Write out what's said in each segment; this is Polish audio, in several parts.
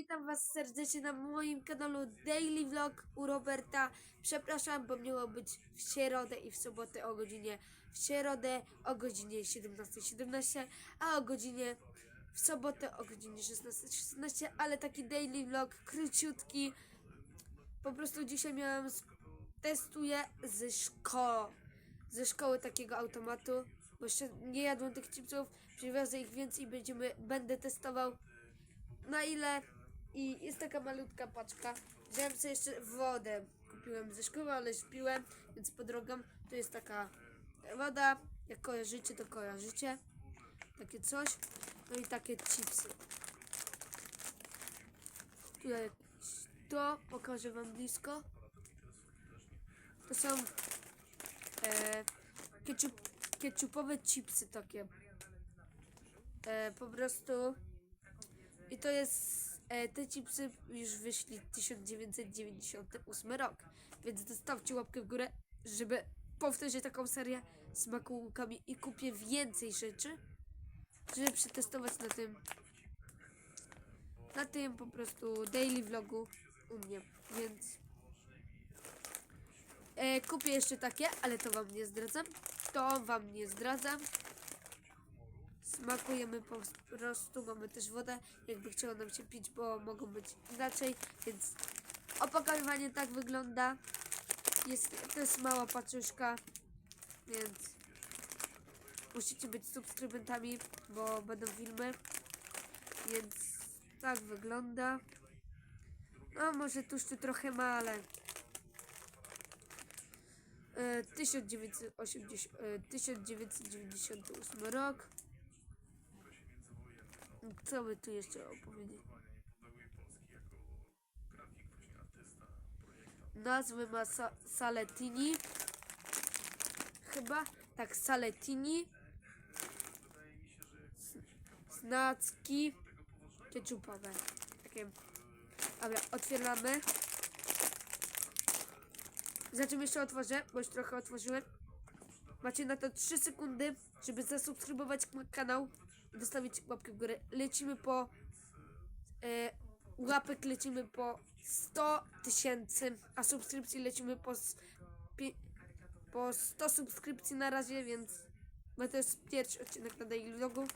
Witam Was serdecznie na moim kanale Daily Vlog u Roberta. Przepraszam, bo miało być w środę i w sobotę o godzinie w środę o godzinie 17.17, a o godzinie w sobotę o godzinie 16.16, ale taki daily vlog króciutki. Po prostu dzisiaj miałem testuję ze szkoły, ze szkoły takiego automatu, bo jeszcze nie jadłem tych chipsów, przywiozę ich więcej i będziemy, będę testował na ile i jest taka malutka paczka. Wziąłem sobie jeszcze wodę. Kupiłem ze szkoły, ale śpiłem, więc po drogą tu jest taka woda. Jak kojarzycie, to kojarzycie. Takie coś. No i takie chipsy. Tutaj to pokażę wam blisko. To są e, ketchup, ketchupowe chipsy takie. E, po prostu i to jest. E, te chipsy już wyszli 1998 rok. Więc zostawcie łapkę w górę, żeby powtórzyć taką serię z makułkami i kupię więcej rzeczy, żeby przetestować na tym. Na tym po prostu daily vlogu u mnie. Więc e, kupię jeszcze takie, ale to wam nie zdradzam. To wam nie zdradzam. Smakujemy po prostu, mamy też wodę, jakby chciało nam się pić, bo mogą być inaczej, więc opakowanie tak wygląda. Jest, jest mała paczuszka, więc musicie być subskrybentami, bo będą filmy, więc tak wygląda. No może tłuszczu trochę ma, ale e, 1980, e, 1998 rok. Co by tu jeszcze opowiedzieć? Nazwy ma sa Saletini. Chyba. Tak, Saletini. Snacki. Ketchupowe. Takie. Dobra, otwieramy. Zaczym jeszcze otworzę, bo już trochę otworzyłem. Macie na to 3 sekundy, żeby zasubskrybować kanał i zostawić łapkę w górę. Lecimy po e, łapek lecimy po 100 tysięcy, a subskrypcji lecimy po, po 100 subskrypcji na razie, więc bo to jest pierwszy odcinek na daily vlogu.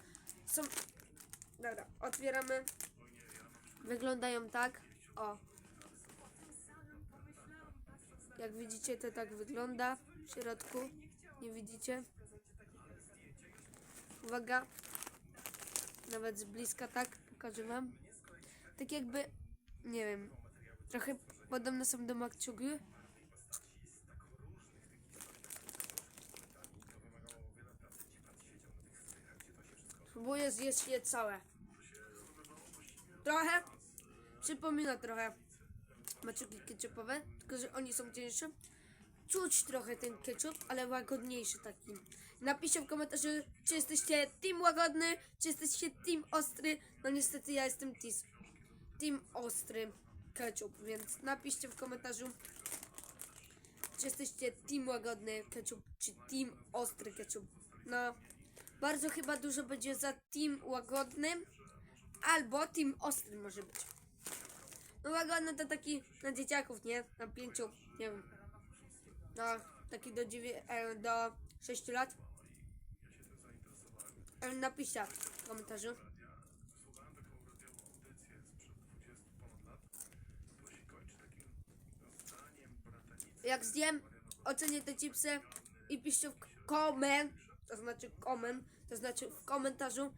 Są Dobra, otwieramy. Wyglądają tak. O. Jak widzicie, to tak wygląda w środku. Nie widzicie? Uwaga. Nawet z bliska tak pokażę wam. Tak jakby, nie wiem, trochę podobne są do makciugi. Spróbuję zjeść je całe. Trochę przypomina trochę maczugi ketchupowe, tylko że oni są cięższe. Czuć trochę ten ketchup, ale łagodniejszy taki. Napiszcie w komentarzu, czy jesteście team łagodny, czy jesteście team ostry. No niestety ja jestem team ostry ketchup, więc napiszcie w komentarzu, czy jesteście team łagodny ketchup, czy team ostry ketchup. No, bardzo chyba dużo będzie za team łagodny, albo team ostry może być. No łagodny to taki na dzieciaków, nie? Na pięciu, nie wiem. No, taki do, dziewię- e, do 6 lat. E, Napiszcie w komentarzu. Jak zjem, ocenię te chipsy i piszcie w komen, to znaczy komen, to znaczy w komentarzu,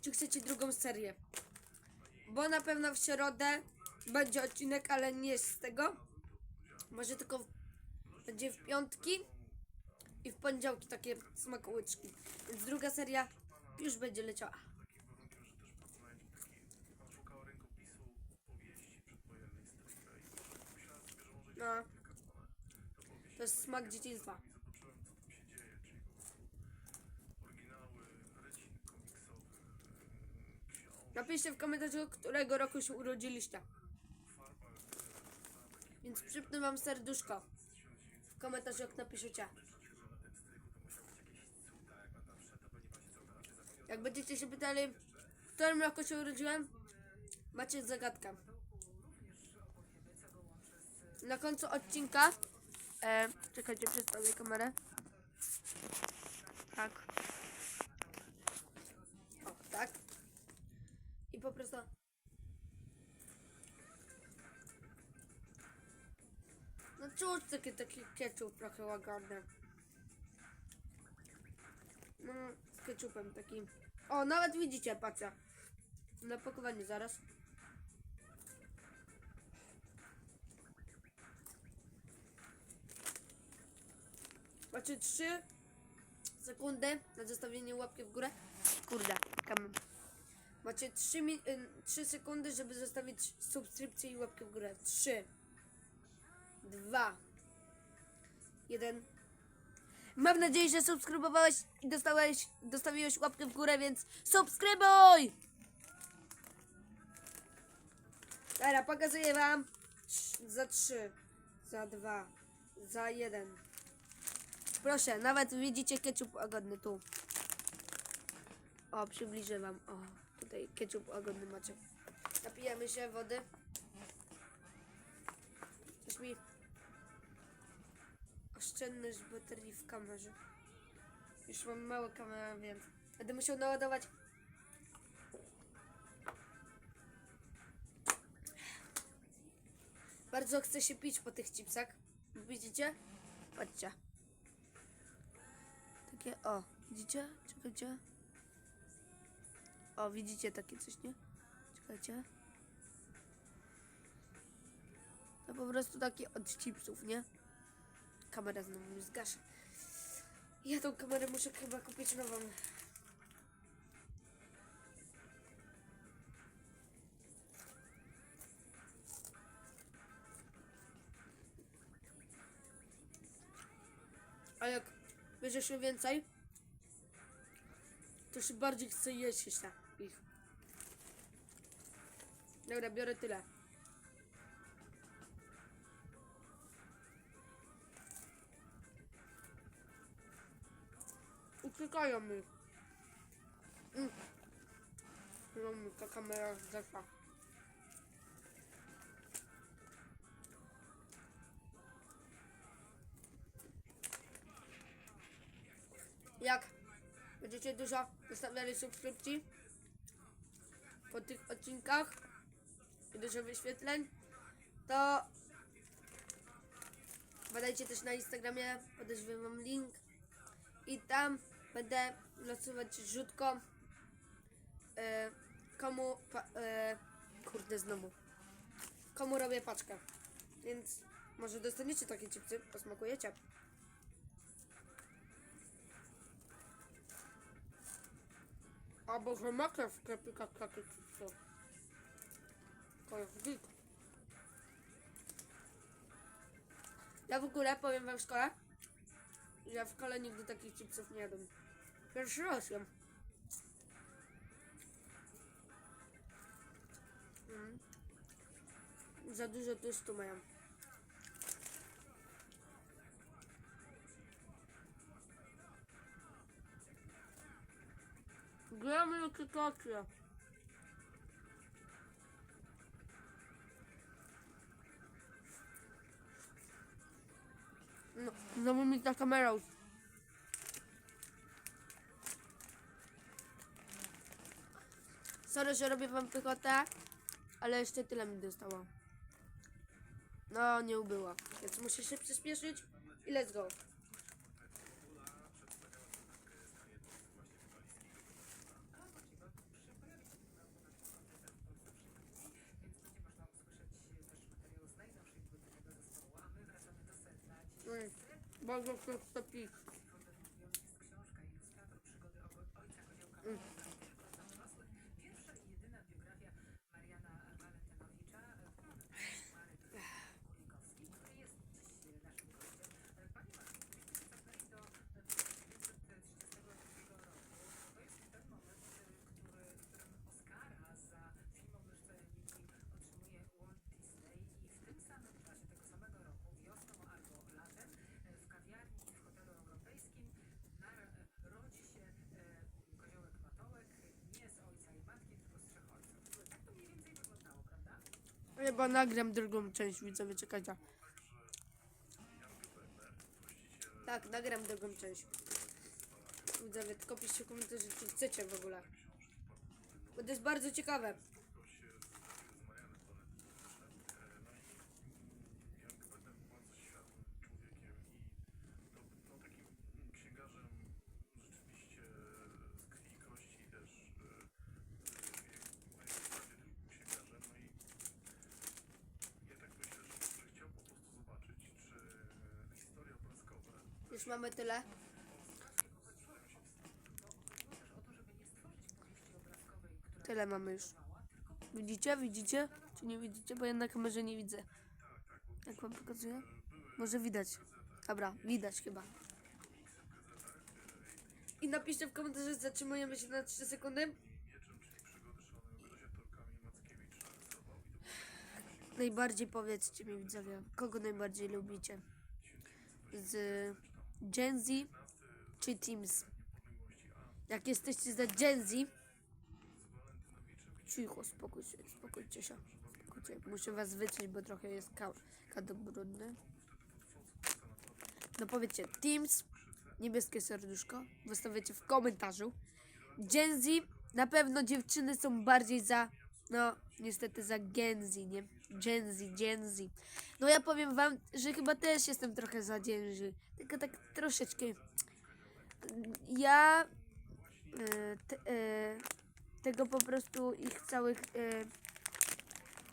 czy chcecie drugą serię. Bo na pewno w środę będzie odcinek, ale nie z tego. Może tylko w, będzie w piątki i w poniedziałki takie smakołyczki. Więc druga seria już będzie leciała. No. To jest smak dzieciństwa. Napiszcie w komentarzu, którego roku się urodziliście. Więc przypnę wam serduszko komentarzu, jak napiszecie. Jak będziecie się pytali, w którym roku się urodziłem, Macie zagadkę. Na końcu odcinka. E, czekajcie, przedstawię kamerę. Tak. O, tak. I po prostu. Czuć taki, taki ketchup trochę łagodny. No, z ketchupem taki. O, nawet widzicie, patrzę. Na pakowaniu zaraz. Macie 3 sekundy na zostawienie łapki w górę. Kurde, kam. Macie 3, mi- y, 3 sekundy, żeby zostawić subskrypcję i łapkę w górę. 3, 2, 1. Mam nadzieję, że subskrybowałeś i dostałeś, dostawiłeś łapkę w górę, więc subskrybuj! Dobra, pokazuję wam za 3, za 2, za 1. Proszę, nawet widzicie ketchup łagodny tu. O, przybliżę wam. O, tutaj ketchup łagodny macie. Napijamy się wody. Coś mi oszczędność baterii w kamerze. Już mam małą kamerę, więc będę musiał naładować. Bardzo chce się pić po tych chipsach. Widzicie? Patrzcie. Takie, o, widzicie? Czekajcie. O, widzicie takie coś, nie? Czekajcie. To po prostu takie od chipsów, nie? Kamera znowu mi zgasza. Ja tą kamerę muszę chyba kupić nową. A jak bierze się więcej, to się bardziej chce jeść ich. Dobra, biorę tyle. Uciekają mi. Mm. No mi ta kamera zeszła. Jak będziecie dużo zostawiali subskrypcji po tych odcinkach i dużo wyświetleń, to badajcie też na Instagramie, podejrzewam wam link i tam będę losować rzutko e, komu pa, e, kurde znowu. Komu robię paczkę. Więc może dostaniecie takie chipsy, posmakujecie. Albo że makler w sklepikach takie chipsy. To jest git. Ja w ogóle powiem wam w szkole ja w szkole nigdy takich chipsów nie jadłem. Pierwszy raz jem. Mm. Za dużo tłuszczu mają. Gramy eksploatację. No, znowu mi ta kamera już Sorry, że robię wam pychotę, ale jeszcze tyle mi dostało. No, nie ubyło. Więc muszę się przyspieszyć i let's go. Mm, bardzo chcę pić. Chyba nagram drugą część, widzowie, czekajcie. Tak, nagram drugą część. Widzowie, tylko piszcie w komentarzu, czy chcecie w ogóle. Bo to jest bardzo ciekawe. no, takim księgarzem rzeczywiście z krwi i kości też e, moim prawie księgarzem. No i ja tak myślę, że, że chciał po prostu zobaczyć, czy e, historie obrazkowe Już mamy tyle. Tyle mamy już. Widzicie? Widzicie? Czy nie widzicie? Bo ja na kamerze nie widzę. Jak wam pokazuję? Może widać. Dobra, widać chyba. I napiszcie w komentarzu, zatrzymujemy się na 3 sekundy. Najbardziej powiedzcie mi widzowie, kogo najbardziej lubicie? Z Gen Z czy Teams? Jak jesteście za Gen Z, cicho, spokój się, się. Muszę was wyciąć, bo trochę jest ka- kadłub brudny. No powiedzcie Teams, niebieskie serduszko, wystawiacie w komentarzu. Gen Z, na pewno dziewczyny są bardziej za, no niestety za Gen Z, nie? Gen Z, Gen Z. No ja powiem wam, że chyba też jestem trochę za Gen Z, tylko tak troszeczkę. Ja e, te, e, tego po prostu ich całych e,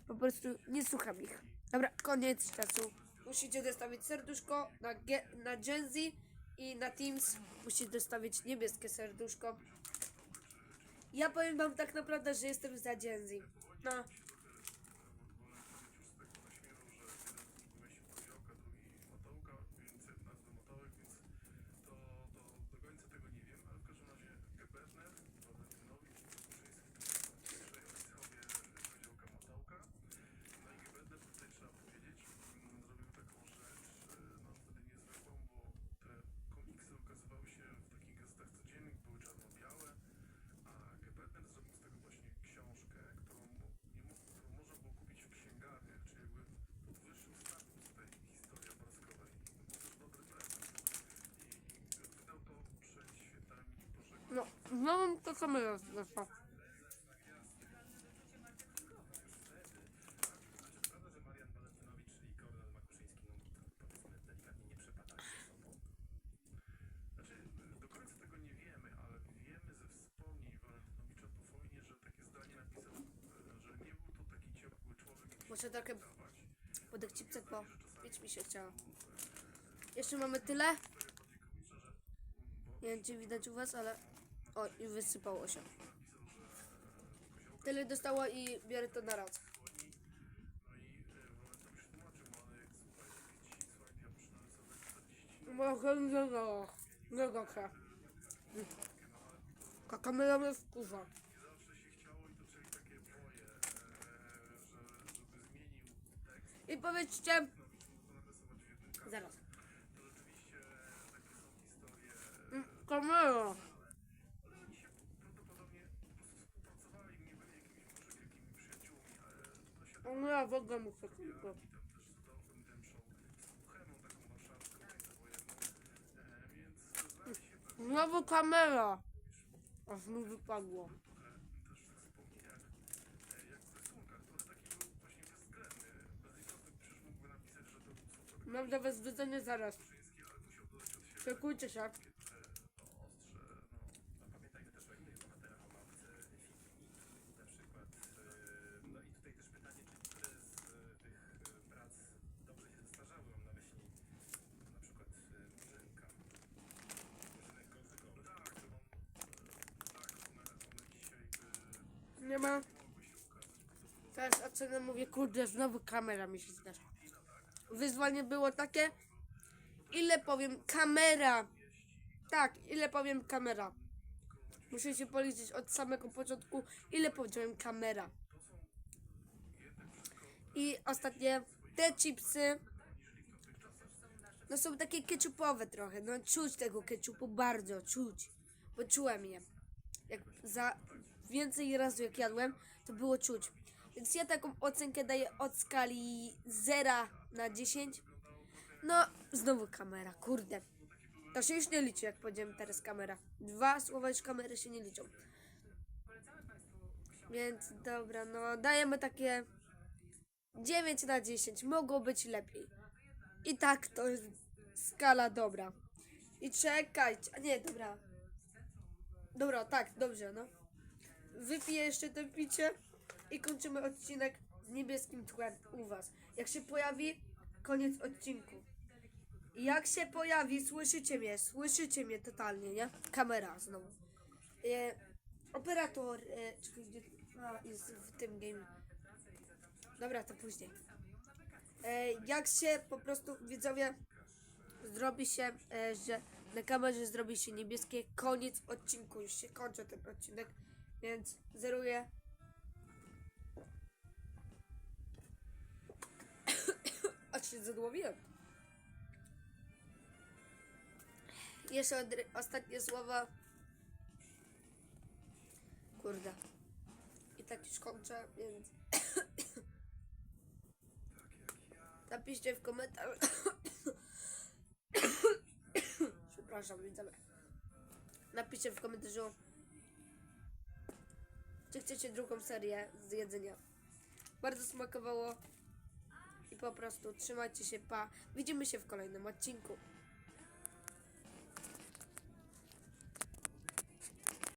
po prostu nie słucham ich. Dobra, koniec czasu. Musicie dostawić serduszko na, ge, na i na Teams musicie dostawić niebieskie serduszko. Ja powiem wam tak naprawdę, że jestem za Gen Z. No. Matołka, więc nazwy Matołek, więc to, to do końca tego nie wiem, ale w każdym razie Gebetner, Walentynowicz, Kuszyński, to są pierwszej ojcowie koziołka Matołka. No i Gebetner tutaj trzeba powiedzieć, mm, zrobił taką rzecz, e, no wtedy niezwykłą, bo te komiksy ukazywały się w takich gazetach codziennych, były czarno-białe, a Gebetner zrobił z tego właśnie książkę, którą, mo- nie mo- którą można było kupić w księgarniach, czyli jakby podwyższył status tej historii obrazkowej. Był też dobry prezent. I wydał to przed świętami Bożego No, znowu to kamera zgasła. Prawda, że Marian Walentynowicz i Kornel Makuszyński, no powiedzmy delikatnie nie przepadają ze sobą? Znaczy, do końca tego nie wiemy, ale wiemy ze wspomnień Walentynowicza po wojnie, że takie zdanie napisał, e, że nie był to taki ciepły człowiek, jak się Muszę trochę wydawać. podekcipcek, bo pić mi się chciało. Jeszcze mamy tyle. Nie wiem, czy widać u was, ale... O, i wysypało się. Tyle dostało i biorę to na raz. No i e, Walentynowicz tłumaczył mu, ale bezwzględny, bez niego przecież mógłby napisać, że to był super Mam dla was zaraz. Czekujcie się. takie trochę no, ostrze, no, No pamiętajmy też o innych bohaterach, o małpce Fiki na przykład. e, No i tutaj też pytanie, czy niektóre z e, tych e, prac dobrze się zestarzały. Mam na myśli na przykład e, Murzynka. Murzynek Kozykowy. tak, to on, e, tak, one, one dzisiaj by Nie ma. mogły się ukazać prawdopodobnie. Teraz ocenę mówię, kurde, znowu kamera mi się zdarza. Wyzwanie było takie, ile powiem kamera. Tak, ile powiem kamera. Muszę się policzyć od samego początku, ile powiedziałem kamera. I ostatnie, te chipsy, no są takie ketchupowe trochę, no czuć tego ketchupu bardzo, czuć, bo czułem je. Jak za więcej razy jak jadłem, to było czuć. Więc ja taką ocenkę daję od skali 0 na 10. No, znowu kamera, kurde. To się już nie liczy, jak powiedziałem teraz kamera. Dwa słowa już kamery się nie liczą. Więc dobra, no dajemy takie 9 na 10. Mogło być lepiej. I tak to jest skala dobra. I czekajcie, a nie, dobra. Dobra, tak, dobrze, no. Wypiję jeszcze to picie i kończymy odcinek z niebieskim tłem u was. Jak się pojawi, koniec odcinku. Jak się pojawi, słyszycie mnie, słyszycie mnie totalnie, nie? Kamera znowu. E, operator, e, czekaj, gdzie, a, jest w tym game. Dobra, to później. E, jak się po prostu, widzowie, zrobi się, e, że na kamerze zrobi się niebieskie, koniec odcinku, już się kończy ten odcinek, więc zeruję. Się zadłowiłem. Jeszcze ostatnie słowa. Kurde. I tak już kończę, więc napiszcie w komentarzu. Przepraszam, widzowie. Napiszcie w komentarzu, czy chcecie drugą serię z jedzenia. Bardzo smakowało. Po prostu trzymajcie się, pa. Widzimy się w kolejnym odcinku.